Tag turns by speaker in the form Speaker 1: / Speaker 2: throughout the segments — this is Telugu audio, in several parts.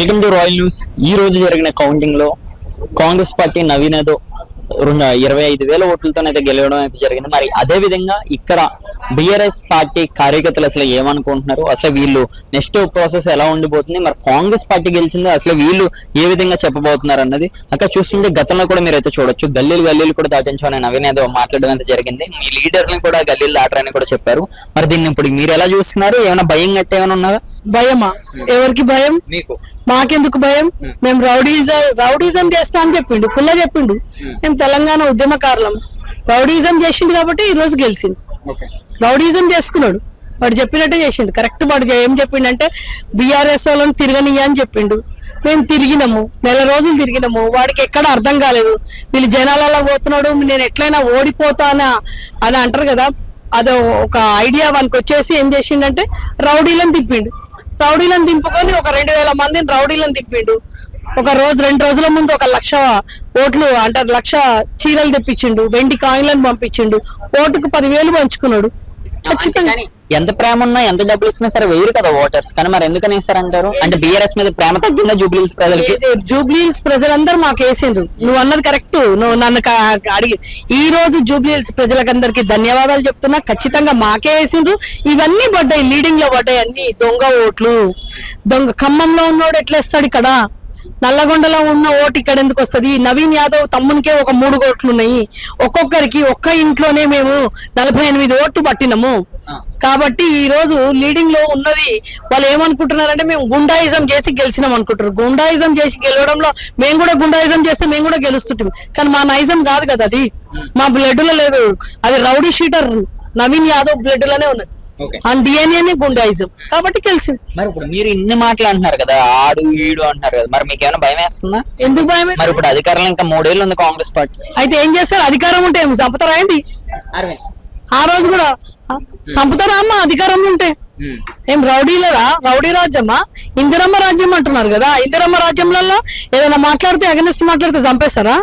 Speaker 1: వెల్కమ్ టు రాయల్ న్యూస్ ఈ రోజు జరిగిన కౌంటింగ్లో కాంగ్రెస్ పార్టీ నవీన్ ఏదో రెండు ఇరవై ఐదు వేల ఓట్లతోనైతే గెలవడం అయితే జరిగింది. మరి అదే విధంగా ఇక్కడ బిఆర్ఎస్ పార్టీ కార్యకర్తలు అసలు ఏమనుకుంటున్నారు? అసలు వీళ్ళు నెక్స్ట్ ప్రాసెస్ ఎలా ఉండిపోతుంది? మరి కాంగ్రెస్ పార్టీ గెలిచింది? అసలు వీళ్ళు ఏ విధంగా చెప్పబోతున్నారు అన్నది అక్కడ చూస్తుంటే గతంలో కూడా మీరు అయితే చూడొచ్చు. గల్లీలు గల్లీలు కూడా దాటించామని నవీన్ ఏదో మాట్లాడడం అయితే జరిగింది. మీ లీడర్ని కూడా గల్లీలు దాటరని కూడా చెప్పారు. మరి దీన్ని ఇప్పుడు మీరు ఎలా చూస్తున్నారు? ఏమైనా భయం గట్ట ఏమైనా ఉన్నదా?
Speaker 2: భయమా? ఎవరికి భయం?
Speaker 1: మీకు
Speaker 2: మాకెందుకు భయం? మేము రౌడీజం రౌడీజం చేస్తా అని చెప్పిండు కుల్ల చెప్పిండు. మేము తెలంగాణ ఉద్యమకారులం. రౌడీజం చేసిండు కాబట్టి ఈ రోజు గెలిచిండు రౌడీజం చేసుకున్నాడు. వాడు చెప్పినట్టే చేసిండు. కరెక్ట్ వాడు ఏం చెప్పిండంటే బీఆర్ఎస్ వాళ్ళని తిరగనియ్య అని చెప్పిండు. మేము తిరిగినాము నెల రోజులు తిరిగినాము. వాడికి ఎక్కడ అర్థం కాలేదు. వీళ్ళు జనాలలో పోతున్నాడు నేను ఎట్లయినా ఓడిపోతానా అని అంటారు కదా. అదో ఒక ఐడియా వానికి వచ్చేసి ఏం చేసిండంటే రౌడీలను తిప్పిండు. రౌడీలను దింపుకొని ఒక రెండు వేల మందిని రౌడీలను తిప్పిండు. ఒక రోజు రెండు రోజుల ముందు ఒక లక్ష ఓట్లు అంటే లక్ష చీరలు తెప్పించిండు వెండి కాయిన్లను పంపించిండు. ఓటుకు పదివేలు పంచుకున్నాడు. ఖచ్చితంగా.
Speaker 1: ఎంత ప్రేమ ఉన్నా ఎంత డబ్బులు ఇచ్చినా సరే వేయరు కదా ఓటర్స్ కానీ మరి ఎందుకని వేస్తారంటారు? అంటే బీఆర్ఎస్ మీద ప్రేమ తగ్గిందా జూబ్లీహిల్స్ ప్రజలకి?
Speaker 2: జూబ్లీహిల్స్ ప్రజలందరూ మాకు వేసిండ్రు. నువ్వు అన్నది కరెక్ట్ నువ్వు నన్ను అడిగి ఈ రోజు జూబ్లీహిల్స్ ప్రజలకందరికి ధన్యవాదాలు చెప్తున్నా. ఖచ్చితంగా మాకే వేసిండ్రు. ఇవన్నీ పడ్డాయి. లీడింగ్లో పడ్డాయి అన్ని. దొంగ ఓట్లు. దొంగ ఖమ్మంలో ఉన్నోడు ఎట్లేస్తాడు ఇక్కడ? నల్లగొండలో ఉన్న ఓటు ఇక్కడ ఎందుకు వస్తది? నవీన్ యాదవ్ తమ్మునికే ఒక మూడు ఓట్లు ఉన్నాయి ఒక్కొక్కరికి ఒక్క ఇంట్లోనే మేము నలభై ఎనిమిది ఓట్లు పట్టినాము. కాబట్టి ఈ రోజు లీడింగ్లో ఉన్నది వాళ్ళు ఏమనుకుంటున్నారంటే మేము గుండాయిజం చేసి గెలిచినాం అనుకుంటారు గుండాయిజం చేసి గెలవడంలో మేము కూడా గుండాయిజం చేస్తే మేము కూడా గెలుస్తుంటాం. కానీ మా నైజం కాదు కదా అది. మా బ్లడ్లో లేదు. అది రౌడీ షీటర్. నవీన్ యాదవ్ బ్లడ్లోనే ఉన్నది. ఆ డిఎన్ఏనే గుండాయిజం. కాబట్టి గెలిచింది
Speaker 1: మరి ఇప్పుడు మీరు ఇన్ని మాటలు అంటున్నారు కదా ఆడు ఈడు అంటున్నారు కదా మరి మీకు ఏమైనా భయం వేస్తుందా?
Speaker 2: ఎందుకు భయం
Speaker 1: మరి ఇప్పుడు అధికారంలో ఇంకా మూడేళ్ళు ఉంది కాంగ్రెస్ పార్టీ.
Speaker 2: అయితే ఏం చేస్తారు? అధికారం ఉంటే చంపుతారా ఏంటి? ఆ రోజు కూడా చంపుతారా అమ్మ? అధికారం ఉంటే. ఏం రౌడీలరా? రౌడీ రాజ్యమా? ఇందిరమ్మ రాజ్యం అంటున్నారు కదా ఇందిరమ్మ రాజ్యంలలో ఏదైనా మాట్లాడితే అగనిస్ట్ మాట్లాడితే చంపేస్తారా?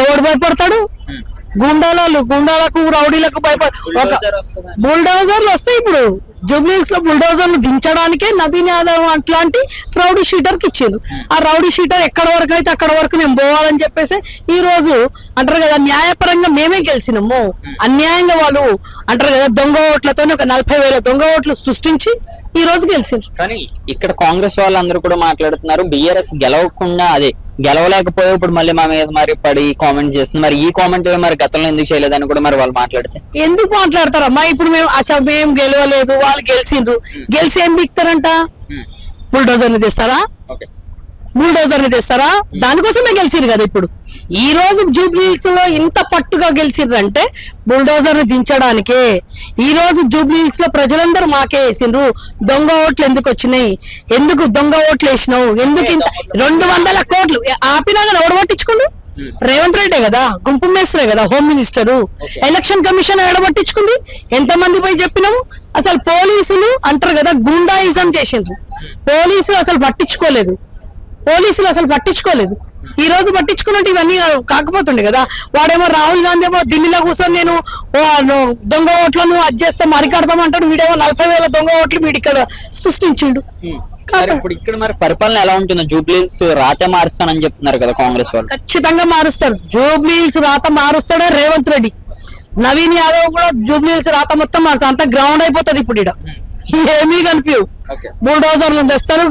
Speaker 2: ఎవడు భయపడతాడు? గుండాలు గుండాలకు రౌడీలకు భయపడ ఒక బుల్డోజర్లు వస్తాయి ఇప్పుడు. జూబ్లీస్లో బుల్డోజర్లు దించడానికే నవీన్ యాదవ్ అట్లాంటి రౌడీ షీటర్కి ఇచ్చిండు. ఆ రౌడీ షీటర్ ఎక్కడ వరకు అయితే అక్కడ వరకు నేను పోవాలని చెప్పేసి ఈ రోజు అంటారు కదా న్యాయపరంగా మేమే గెలిచినాము. అన్యాయంగా వాళ్ళు అంటారు కదా దొంగ ఓట్లతో ఒక నలభై వేల దొంగ ఓట్లు సృష్టించి ఈ రోజు గెలిచిండ్రు.
Speaker 1: కానీ ఇక్కడ కాంగ్రెస్ వాళ్ళందరూ కూడా మాట్లాడుతున్నారు బిఆర్ఎస్ గెలవకుండా అదే గెలవలేకపోయి ఇప్పుడు మళ్ళీ మా మీద మరి పడి కామెంట్ చేస్తుంది మరి ఈ కామెంట్ మరి గతంలో ఎందుకు చేయలేదని కూడా మరి వాళ్ళు మాట్లాడితే.
Speaker 2: ఎందుకు మాట్లాడతారమ్మా ఇప్పుడు మేము అచ్చా మేము గెలవలేదు వాళ్ళు గెలిచిండ్రు గెలిచి ఏం బిక్తారంట? బుల్డోజర్ని తెస్తారా? బుల్డోజర్ని తెస్తారా? దానికోసమే గెలిచిరు కదా ఇప్పుడు. ఈ రోజు జూబ్లీహిల్స్లో ఇంత పట్టుగా గెలిచిర్రు అంటే బుల్డోజర్ని దించడానికే. ఈ రోజు జూబ్లీహిల్స్లో ప్రజలందరూ మాకే వేసిండ్రు. దొంగ ఓట్లు ఎందుకు వచ్చినాయి? ఎందుకు దొంగ ఓట్లు వేసినావు? ఎందుకు ఇంత రెండు వందల కోట్లు? ఆపినా కదా ఎవడు పట్టించుకోండు? రేవంత్ రెడ్డి కదా? గుంపు మేస్త్రే కదా హోమ్ మినిస్టర్ ఎలక్షన్ కమిషన్ ఎక్కడ పట్టించుకుంది ఎంత మంది పోయి చెప్పినాము? అసలు పోలీసులు అంటారు కదా గుండాయిజం చేసిండ్రు. పోలీసులు అసలు పట్టించుకోలేదు. పోలీసులు అసలు పట్టించుకోలేదు. ఈ రోజు పట్టించుకున్నట్టు ఇవన్నీ కాకపోతుండే కదా. వాడేమో రాహుల్ గాంధీ ఏమో ఢిల్లీలో కూర్చొని నేను దొంగ ఓట్లను అది చేస్తే మరికడతాం అంటాడు. వీడేమో నలభై వేల దొంగ ఓట్లు వీడి ఇక్కడ సృష్టించిండు
Speaker 1: మరి ఇప్పుడు ఇక్కడ మరి పరిపాలన ఎలా ఉంటుంది? జూబ్లీస్ రాతే మారుస్తానని చెప్తున్నారు కదా కాంగ్రెస్ వాళ్ళు.
Speaker 2: ఖచ్చితంగా మారుస్తారు. జూబ్లీహిల్స్ రాత మారుస్తాడే రేవంత్ రెడ్డి. నవీన్ యాదవ్ కూడా జూబ్లీహిల్స్ రాత మొత్తం మారుస్తారు. అంతా గ్రౌండ్ అయిపోతుంది ఇప్పుడు ఇక్కడ ఏమీ కనిపించవు. బుల్డోజర్లు తెస్తారు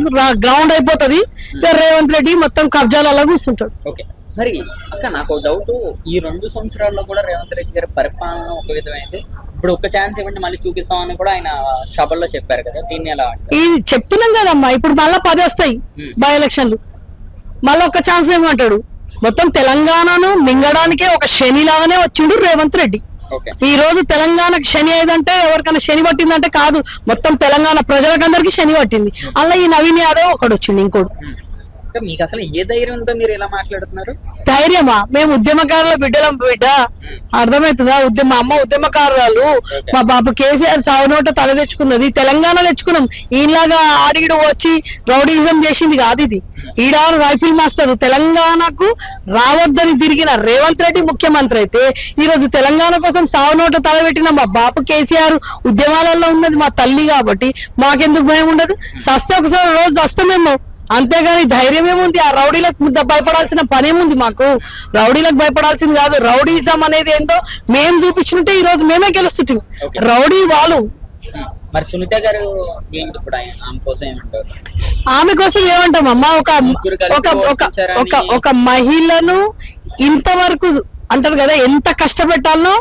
Speaker 2: గ్రౌండ్ అయిపోతుంది. ఇక రేవంత్ రెడ్డి మొత్తం కబ్జాలలో కూర్చుంటాడు.
Speaker 1: ఓకే. మరి అక్క నాకు డౌట్ ఈ రెండు సంవత్సరాల్లో కూడా రేవంత్ రెడ్డి గారి పరిపాలన ఒక విధమైంది. ఇప్పుడు ఒక ఛాన్స్ ఇవ్వండి మళ్ళీ చూపిస్తామని కూడా ఆయన సభల్లో చెప్పారు కదా దీన్ని ఎలా
Speaker 2: ఇది చెప్తున్నాం కదమ్మా ఇప్పుడు మళ్ళా పది వస్తాయి బై ఎలక్షన్లు. మళ్ళీ ఒక ఛాన్స్ ఏమంటాడు మొత్తం తెలంగాణను మింగడానికే ఒక శని లాగానే వచ్చిండు రేవంత్ రెడ్డి. ఈ రోజు తెలంగాణకి శని ఏదంటే ఎవరికైనా శని పట్టిందంటే కాదు. మొత్తం తెలంగాణ ప్రజలకందరికి శని పట్టింది. అలా ఈ నవీన్ యాదవ్ ఒకడు వచ్చిండు ఇంకోడు.
Speaker 1: ఇంకా మీకు అసలు ఏ ధైర్యంతో మీరు ఇలా మాట్లాడుతున్నారు?
Speaker 2: ధైర్యమా? మేము ఉద్యమకారుల బిడ్డలం బిడ్డ. అర్థమవుతుందా? ఉద్యమ మా అమ్మ ఉద్యమకారురాలు. మా బాబు కేసీఆర్ సాగు నోట తల తెచ్చుకున్నది. తెలంగాణ తెచ్చుకున్నాం. ఈలాగా ఆడిగిడు వచ్చి రౌడీజం చేసింది కాదు ఇది. ఈడ రైఫిల్ మాస్టర్. తెలంగాణకు రావద్దని తిరిగిన రేవంత్ రెడ్డి ముఖ్యమంత్రి అయితే ఈ రోజు తెలంగాణ కోసం సాగు నోట తలబెట్టిన మా బాపు కేసీఆర్ ఉద్యమాలలో ఉన్నది మా తల్లి కాబట్టి మాకెందుకు భయం ఉండదు? సస్తే ఒకసారి రోజు వస్తామేమో అంతేగాని ధైర్యం ఏముంది? ఆ రౌడీలకు ముద్ద భయపడాల్సిన పనేముంది మాకు. రౌడీలకు భయపడాల్సింది కాదు. రౌడీజం అనేది ఏందో మేము చూపించుంటే ఈ రోజు మేమే గెలుస్తుంటాం. రౌడీ వాళ్ళు.
Speaker 1: మరి సునీత గారు ఏంటి ఇప్పుడు ఆమె కోసం ఏమంటారు?
Speaker 2: ఆమె కోసం ఏమంటామమ్మా? ఒక ఒక ఒక ఒక మహిళను ఇంతవరకు అంటారు కదా ఎంత కష్టపెట్టాలనో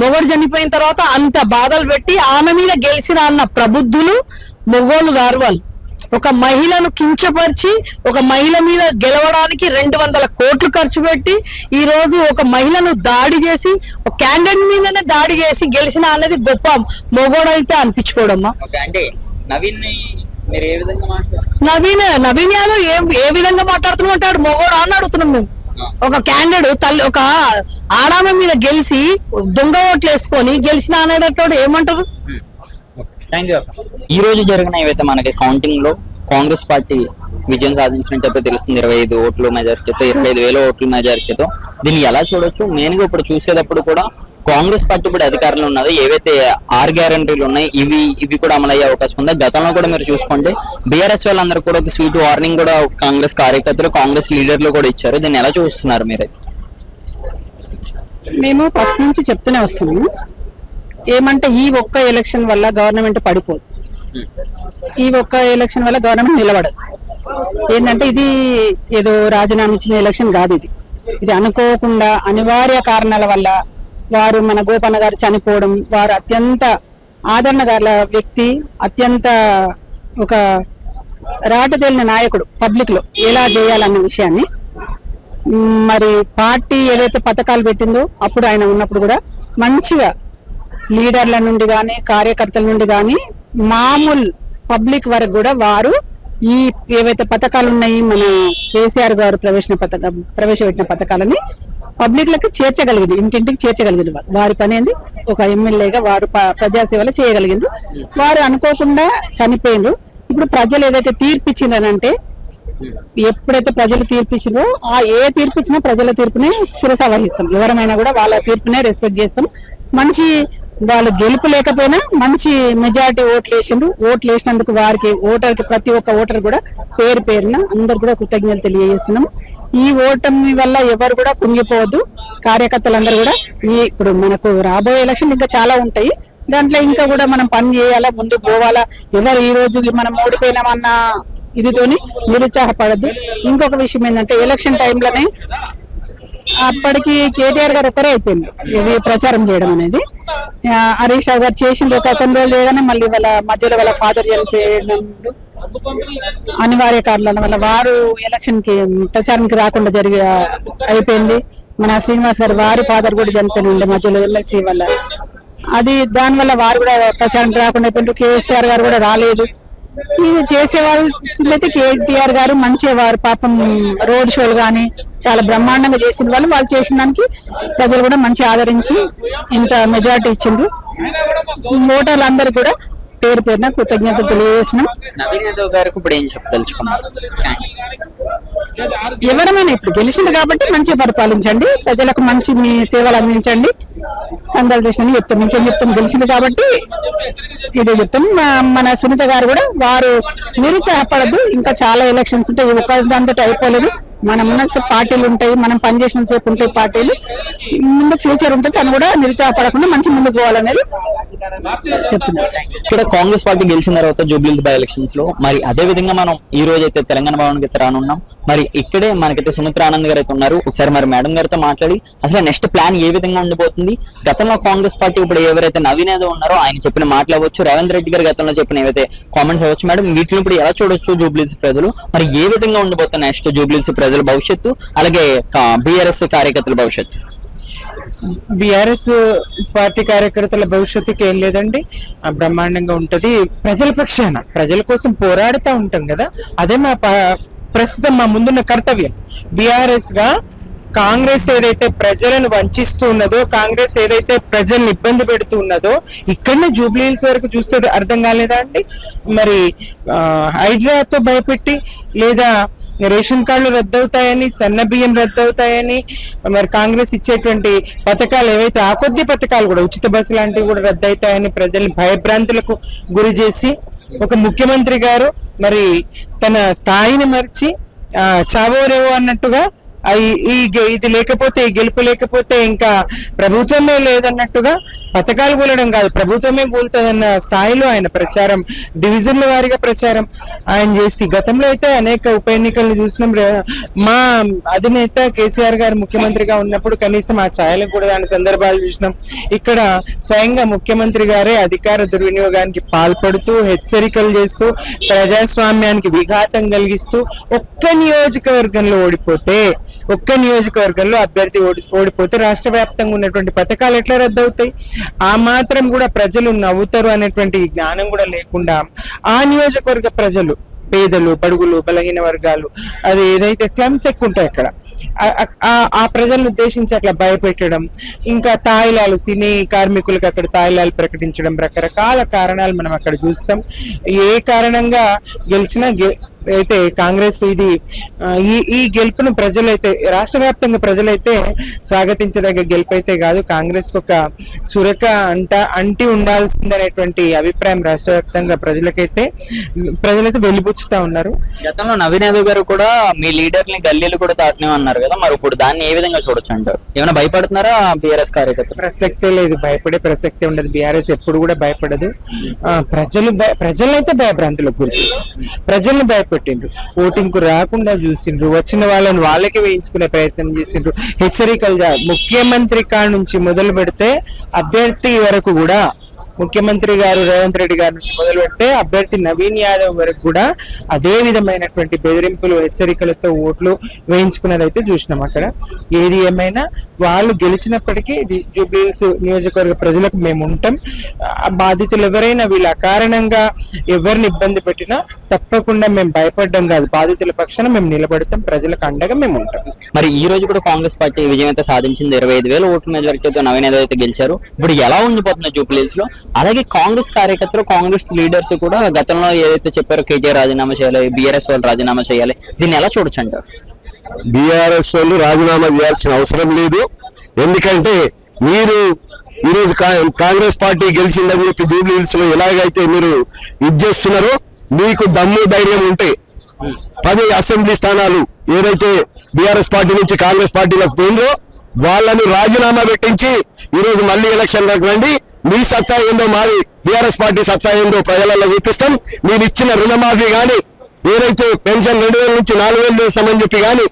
Speaker 2: మొగడు చనిపోయిన తర్వాత అంత బాధలు పెట్టి ఆమె మీద గెలిచిన అన్న ప్రబుద్ధులు మొగోళ్ళు గారు వాళ్ళు. ఒక మహిళను కించపరిచి ఒక మహిళ మీద గెలవడానికి రెండు వందల కోట్లు ఖర్చు పెట్టి ఈ రోజు ఒక మహిళను దాడి చేసి ఒక క్యాండిడేట్ మీదనే దాడి చేసి గెలిచిన అనేది గొప్ప మొగోడైతే అనిపించుకోవడమ్మా
Speaker 1: అంటే నవీన్
Speaker 2: నవీన్ నవీన్ యాదవ్ ఏ ఏ విధంగా మాట్లాడుతూ ఉంటాడు మొగోడు అని అడుగుతున్నాం మేము. ఒక క్యాండిడేట్ తల్లి ఒక ఆడామ మీద గెలిచి దొంగ ఓట్లు వేసుకొని గెలిచిన అనేటోడు ఏమంటారు?
Speaker 1: థ్యాంక్ యూ ఈ రోజు జరిగిన ఏవైతే మనకి కౌంటింగ్లో కాంగ్రెస్ పార్టీ విజయం సాధించినట్టయితే తెలుస్తుంది. ఇరవై ఐదు ఓట్లు మెజారిటీతో ఇరవై ఐదు వేల ఓట్ల మెజారిటీతో దీన్ని ఎలా చూడొచ్చు? మెయిన్గా ఇప్పుడు చూసేటప్పుడు కూడా కాంగ్రెస్ పార్టీ ఇప్పుడు అధికారంలో ఉన్నది. ఏవైతే ఆరు గ్యారంటీలు ఉన్నాయి ఇవి ఇవి కూడా అమలయ్యే అవకాశం ఉంది. గతంలో కూడా మీరు చూసుకోండి బీఆర్ఎస్ వాళ్ళందరూ కూడా ఒక స్వీట్ వార్నింగ్ కూడా కాంగ్రెస్ కార్యకర్తలు కాంగ్రెస్ లీడర్లు కూడా ఇచ్చారు. దీన్ని ఎలా చూస్తున్నారు మీరైతే?
Speaker 3: మేము ఫస్ట్ నుంచి చెప్తూనే వస్తున్నాము ఏమంటే ఈ ఒక్క ఎలక్షన్ వల్ల గవర్నమెంట్ పడిపోదు. ఈ ఒక్క ఎలక్షన్ వల్ల గవర్నమెంట్ నిలబడదు. ఏంటంటే ఇది ఏదో రాజీనామా ఇచ్చిన ఎలక్షన్ కాదు ఇది. ఇది అనుకోకుండా అనివార్య కారణాల వల్ల వారు మన గోపన్న గారు చనిపోవడం వారు అత్యంత ఆదరణ గల వ్యక్తి అత్యంత ఒక రాటతేలిన నాయకుడు పబ్లిక్లో ఎలా చేయాలన్న విషయాన్ని. మరి పార్టీ ఏదైతే పథకాలు పెట్టిందో అప్పుడు ఆయన ఉన్నప్పుడు కూడా మంచిగా లీడర్ల నుండి కానీ కార్యకర్తల నుండి కానీ మామూలు పబ్లిక్ వరకు కూడా వారు ఈ ఏవైతే పథకాలు ఉన్నాయి మన కేసీఆర్ గారు ప్రవేశ పథక ప్రవేశపెట్టిన పథకాలని పబ్లిక్లకు చేర్చగలిగింది. ఇంటింటికి చేర్చగలిగింది వారి. పని ఏంది? ఒక ఎమ్మెల్యేగా వారు ప- ప్రజాసేవలు చేయగలిగిండ్రు. వారు అనుకోకుండా చనిపోయిండ్రు. ఇప్పుడు ప్రజలు ఏదైతే తీర్పిచ్చిండ్రనంటే ఎప్పుడైతే ప్రజలు తీర్పిచ్చినో ఆ ఏ తీర్పు ప్రజల తీర్పునే శిరస వహిస్తాం ఎవరమైనా కూడా వాళ్ళ తీర్పునే రెస్పెక్ట్ చేస్తాం. మంచి వాళ్ళు గెలుపు లేకపోయినా మంచి మెజారిటీ ఓట్లు వేసిండ్రు. ఓట్లు వేసినందుకు వారికి ఓటర్కి ప్రతి ఒక్క ఓటర్ కూడా పేరు పేరున అందరు కూడా కృతజ్ఞతలు తెలియజేస్తున్నాం ఈ ఓటమి వల్ల ఎవరు కూడా కుంగిపోవద్దు. కార్యకర్తలందరూ కూడా ఈ ఇప్పుడు మనకు రాబోయే ఎలక్షన్ ఇంకా చాలా ఉంటాయి. దాంట్లో ఇంకా కూడా మనం పని చేయాలా ముందుకు పోవాలా? ఎవరు ఈ రోజు మనం ఓడిపోయినామన్న ఇదితోని నిరుత్సాహపడద్దు. ఇంకొక విషయం ఏంటంటే ఎలక్షన్ టైంలోనే అప్పటికి కేటీఆర్ గారు ఒకరే అయిపోయింది ఇది ప్రచారం చేయడం అనేది. హరీష్ రావు గారు చేసిండ్రు ఒక కొన్ని రోజులు చేయగానే మళ్ళీ వాళ్ళ మధ్యలో వాళ్ళ ఫాదర్ చనిపోయినప్పుడు అనివార్య కారణాల వల్ల వారు ఎలక్షన్కి ప్రచారానికి రాకుండా జరిగి అయిపోయింది. మన శ్రీనివాస్ గారు వారి ఫాదర్ కూడా చనిపోయిన ఉండే మధ్యలో ఎమ్మెల్సీ వల్ల. అది దాని వల్ల వారు కూడా ప్రచారం రాకుండా అయిపోయిండ్రు. కేసీఆర్ గారు కూడా రాలేదు. ఇది చేసే వాళ్ళైతే కేటీఆర్ గారు మంచి వారు పాపం రోడ్ షోలు కానీ చాలా బ్రహ్మాండంగా చేసిన వాళ్ళు. వాళ్ళు చేసిన దానికి ప్రజలు కూడా మంచి ఆదరించి ఇంత మెజారిటీ ఇచ్చిండ్రు. ఓటర్లు కూడా పేరు పేరున కృతజ్ఞతలు తెలియజేసిన
Speaker 1: నవీన్ యాదవ్ గారికి ఇప్పుడు ఏం చెప్పదలుచుకున్నారు?
Speaker 3: ఎవరమైనా ఇప్పుడు గెలిచింది కాబట్టి మంచిగా పరిపాలించండి. ప్రజలకు మంచి మీ సేవలు అందించండి. కంగ్రాచులేషన్ అని చెప్తాం. ఇంకేం చెప్తాం? గెలిచింది కాబట్టి ఇదే చెప్తాం. మన సునీత గారు కూడా వారు నిరుత్సాహపడద్దు. ఇంకా చాలా ఎలక్షన్స్ ఉంటాయి. ఒక ఒక్క దాంతో అయిపోలేదు. మనం పార్టీలు ఉంటాయి. మనం పనిచేసిన సేపు ఉంటాయి పార్టీలు. ముందు ఫ్యూచర్ ఉంటే తను కూడా నిరుత్సాహపడకుండా మంచి ముందుకు పోవాలనేది చెప్తున్నాను
Speaker 1: ఇక్కడ కాంగ్రెస్ పార్టీ గెలిచిన తర్వాత జూబ్లీస్ బై ఎలక్షన్స్లో మరి అదే విధంగా మనం ఈ రోజు అయితే తెలంగాణ భవన్ అయితే రానున్నాం. మరి ఇక్కడే మనకైతే సుమిత్ర ఆనంద్ గారు అయితే ఉన్నారు. ఒకసారి మరి మేడం గారితో మాట్లాడి అసలు నెక్స్ట్ ప్లాన్ ఏ విధంగా ఉండిపోతుంది? గతంలో కాంగ్రెస్ పార్టీ ఇప్పుడు ఎవరైతే నవీన్ ఉన్నారో ఆయన చెప్పిన మాటలు అవ్వచ్చు రేవంత్ రెడ్డి గారు గతంలో చెప్పిన ఏవైతే కామెంట్స్ అవ్వచ్చు మేడం వీటిని ఇప్పుడు ఎలా చూడొచ్చు జూబ్లీస్ ప్రజలు? మరి ఏ విధంగా ఉండిపోతుంది నెక్స్ట్ జూబ్లీస్ ప్రజల భవిష్యత్తు? అలాగే బీఆర్ఎస్ కార్యకర్తల భవిష్యత్తు.
Speaker 4: బీఆర్ఎస్ పార్టీ కార్యకర్తల భవిష్యత్తుకి ఏం లేదండి. ఆ బ్రహ్మాండంగా ఉంటది. ప్రజల పక్షాన ప్రజల కోసం పోరాడుతూ ఉంటాం కదా. అదే మా ప్రస్తుతం మా ముందున్న కర్తవ్యం. బీఆర్ఎస్గా కాంగ్రెస్ ఏదైతే ప్రజలను వంచిస్తూ ఉన్నదో కాంగ్రెస్ ఏదైతే ప్రజల్ని ఇబ్బంది పెడుతూ ఉన్నదో ఇక్కడనే జూబ్లీహిల్స్ వరకు చూస్తే అర్థం కాలేదా అండి? మరి హైడ్రాతో భయపెట్టి లేదా రేషన్ కార్డులు రద్దవుతాయని సన్న బియ్యం రద్దవుతాయని మరి కాంగ్రెస్ ఇచ్చేటువంటి పథకాలు ఏవైతే ఆ కొద్ది పథకాలు కూడా ఉచిత బస్సు లాంటివి కూడా రద్దవుతాయని ప్రజల్ని భయభ్రాంతులకు గురి చేసి ఒక ముఖ్యమంత్రి గారు మరి తన స్థాయిని మర్చి చావోరేవో అన్నట్టుగా ఈ- ఇది లేకపోతే ఈ గెలుపు లేకపోతే ఇంకా ప్రభుత్వమే లేదన్నట్టుగా పథకాలు కూలడం కాదు ప్రభుత్వమే కూలుతుందన్న స్థాయిలో ఆయన ప్రచారం డివిజన్ల వారీగా ప్రచారం ఆయన చేసి గతంలో అయితే అనేక ఉప ఎన్నికలను చూసినాం. మా అధినేత కేసీఆర్ గారు ముఖ్యమంత్రిగా ఉన్నప్పుడు కనీసం ఆ ఛాయలను కూడా దాని సందర్భాలు చూసినాం. ఇక్కడ స్వయంగా ముఖ్యమంత్రి గారే అధికార దుర్వినియోగానికి పాల్పడుతూ హెచ్చరికలు చేస్తూ ప్రజాస్వామ్యానికి విఘాతం కలిగిస్తూ ఒక్క నియోజకవర్గంలో ఓడిపోతే ఒక్క నియోజకవర్గంలో అభ్యర్థి ఓడి ఓడిపోతే రాష్ట్ర వ్యాప్తంగా ఉన్నటువంటి పథకాలు ఎట్లా రద్దవుతాయి? ఆ మాత్రం కూడా ప్రజలు నవ్వుతారు అనేటువంటి జ్ఞానం కూడా లేకుండా ఆ నియోజకవర్గ ప్రజలు పేదలు బడుగులు బలహీన వర్గాలు అది ఏదైతే స్లమ్స్ ఎక్కువ ఉంటాయి అక్కడ ఆ- ఆ- ప్రజలను ఉద్దేశించి అట్లా భయపెట్టడం ఇంకా తాయిలాలు సినీ కార్మికులకు అక్కడ తాయిలాలు ప్రకటించడం రకరకాల కారణాలు మనం అక్కడ చూస్తాం. ఏ కారణంగా గెలిచినా అయితే కాంగ్రెస్ ఇది ఈ ఈ గెలుపును ప్రజలైతే రాష్ట్ర వ్యాప్తంగా ప్రజలైతే స్వాగతించదగ్గ గెలుపు అయితే కాదు కాంగ్రెస్ ఒక చురక అంట అంటి ఉండాల్సిందనేటువంటి అభిప్రాయం రాష్ట్ర వ్యాప్తంగా ప్రజలకైతే ప్రజలైతే వెలిబుచ్చుతా ఉన్నారు.
Speaker 1: గతంలో నవీన్ యాదవ్ గారు కూడా మీ లీడర్ని గల్లీలు కూడా దాటినే అన్నారు కదా మరి ఇప్పుడు దాన్ని ఏ విధంగా చూడొచ్చు అంటారు? ఏమైనా భయపడుతున్నారా బీఆర్ఎస్ కార్యకర్తలు?
Speaker 4: ప్రసక్తే లేదు భయపడే ప్రసక్తే ఉండదు బీఆర్ఎస్ ఎప్పుడు కూడా భయపడదు. ప్రజలు ప్రజలనైతే భయభ్రాంతులకు గురి ప్రజల్ని భయపెట్టిండ్రు ఓటింగ్కు రాకుండా చూసిండ్రు. వచ్చిన వాళ్ళని వాళ్ళకి వేయించుకునే ప్రయత్నం చేసిండ్రు. హెచ్చరికలుగా ముఖ్యమంత్రి కాడ నుంచి మొదలు పెడితే అభ్యర్థి వరకు కూడా ముఖ్యమంత్రి గారు రేవంత్ రెడ్డి గారి నుంచి మొదలు పెడితే అభ్యర్థి నవీన్ యాదవ్ వరకు కూడా అదే విధమైనటువంటి బెదిరింపులు హెచ్చరికలతో ఓట్లు వేయించుకున్నది అయితే చూసినాం అక్కడ. ఏది ఏమైనా వాళ్ళు గెలిచినప్పటికీ ఇది జూబ్లీహిల్స్ నియోజకవర్గ ప్రజలకు మేము ఉంటాం. బాధితులు ఎవరైనా వీళ్ళ కారణంగా ఎవరిని ఇబ్బంది పెట్టినా తప్పకుండా మేము భయపడడం కాదు. బాధితుల పక్షాన మేము నిలబడతాం. ప్రజలకు అండగా మేము ఉంటాం.
Speaker 1: మరి ఈ రోజు కూడా కాంగ్రెస్ పార్టీ విజయం అయితే సాధించింది ఇరవై ఐదు వేల ఓట్ల మెజారిటీతో నవీన్ యాదవ్ అయితే గెలిచారు. ఇప్పుడు ఎలా ఉండిపోతుంది జూబ్లీహిల్స్లో అలాగే కాంగ్రెస్ కార్యకర్తలు కాంగ్రెస్ లీడర్స్ కూడా గతంలో ఏదైతే చెప్పారో కేటీఆర్ రాజీనామా చేయాలి బీఆర్ఎస్ వాళ్ళు రాజీనామా చేయాలి దీన్ని ఎలా చూడొచ్చు అంటారు?
Speaker 5: బీఆర్ఎస్ వాళ్ళు రాజీనామా చేయాల్సిన అవసరం లేదు. ఎందుకంటే మీరు ఈరోజు కా- కాంగ్రెస్ పార్టీ గెలిచిందని చెప్పి జూబ్లీ హిల్స్లో ఎలాగైతే మీరు ఇది చేస్తున్నారో మీకు దమ్ము ధైర్యం ఉంటే పది అసెంబ్లీ స్థానాలు ఏదైతే బీఆర్ఎస్ పార్టీ నుంచి కాంగ్రెస్ పార్టీలకు పోయిందో వాళ్ళని రాజీనామా పెట్టించి ఈ రోజు మళ్ళీ ఎలక్షన్ రండి. మీ సత్తా ఏందో మాది బీఆర్ఎస్ పార్టీ సత్తా ఏందో ప్రజలలో చూపిస్తాం. మీరు ఇచ్చిన రుణమాఫీ కానీ ఏదైతే పెన్షన్ రెండు వేల నుంచి నాలుగు వేలు చేస్తామని చెప్పి కానీ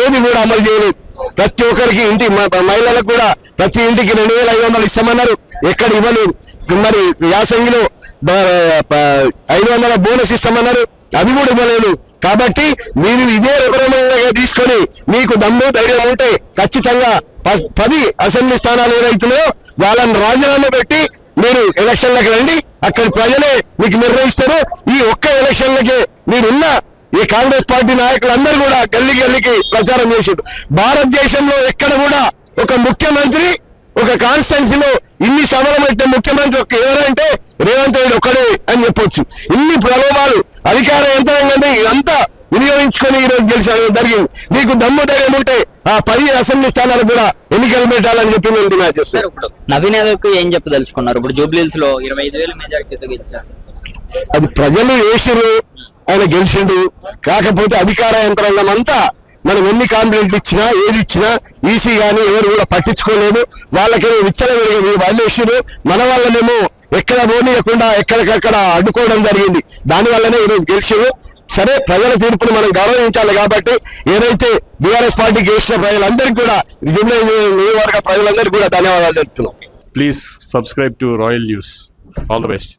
Speaker 5: ఏది కూడా అమలు చేయలేదు. ప్రతి ఒక్కరికి ఇంటి మహిళలకు కూడా ప్రతి ఇంటికి రెండు వేల ఐదు వందలు ఇస్తామన్నారు. ఎక్కడ ఇవ్వలేదు. మరి యాసంగిలో ఐదు వందల బోనస్ ఇస్తామన్నారు. అది కూడా ఇవ్వలేదు. కాబట్టి మీరు ఇదే రెఫరెండంగా తీసుకొని మీకు దమ్ము ధైర్యం ఉంటే ఖచ్చితంగా పది అసెంబ్లీ స్థానాలు ఏదైతున్నాయో వాళ్ళని రాజీనామా పెట్టి మీరు ఎలక్షన్లకు రండి. అక్కడ ప్రజలే మీకు నిర్ణయిస్తారు. ఈ ఒక్క ఎలక్షన్లకే మీరున్న ఈ కాంగ్రెస్ పార్టీ నాయకులందరూ కూడా గల్లీ గల్లీకి ప్రచారం చేసారు భారతదేశంలో ఎక్కడ కూడా ఒక ముఖ్యమంత్రి ఒక కాన్స్టెన్సీలో ఇన్ని సభలు పెట్టిన ముఖ్యమంత్రి ఒక ఎవరంటే రేవంత్ రెడ్డి ఒక్కడే అని చెప్పొచ్చు. ఇన్ని ప్రలోభాలు అధికార యంత్రాంగం ఇదంతా వినియోగించుకొని ఈ రోజు గెలిచాడు. జరిగింది. మీకు దమ్ము ధైర్యం ఉంటే ఆ పది అసెంబ్లీ స్థానాలు కూడా ఎన్నికలు పెట్టాలని చెప్పి నేను డిమాండ్
Speaker 1: ఇప్పుడు నవీన్ యాదవ్ ఏం చెప్పదలుచుకున్నారు? ఇప్పుడు జూబ్లీహిల్స్లో ఇరవై ఐదు వేల మెజారిటీతో గెలిచారు.
Speaker 5: అది ప్రజలు వేసిరు ఆయన గెలిచిండు. కాకపోతే అధికార యంత్రాంగం అంతా మనం ఎన్ని కాంప్లైంట్లు ఇచ్చినా ఏది ఇచ్చినా ఈసీ గాని ఎవరు కూడా పట్టించుకోలేదు. వాళ్ళకేమో విచ్చల వాళ్ళు వేసిరు మన వాళ్ళనేమో ఎక్కడ పోనీయకుండా ఎక్కడికక్కడ అడ్డుకోవడం జరిగింది. దాని వల్లనే ఈరోజు గెలిచిరు సరే ప్రజల తీర్పును మనం గౌరవించాలి కాబట్టి ఏదైతే బీఆర్ఎస్ పార్టీ గెలిచిన ప్రజలందరికీ కూడా జూబ్లీ నియోజకవర్గ ప్రజలందరికీ కూడా ధన్యవాదాలు చెప్తున్నాం
Speaker 6: please subscribe to royal news all the best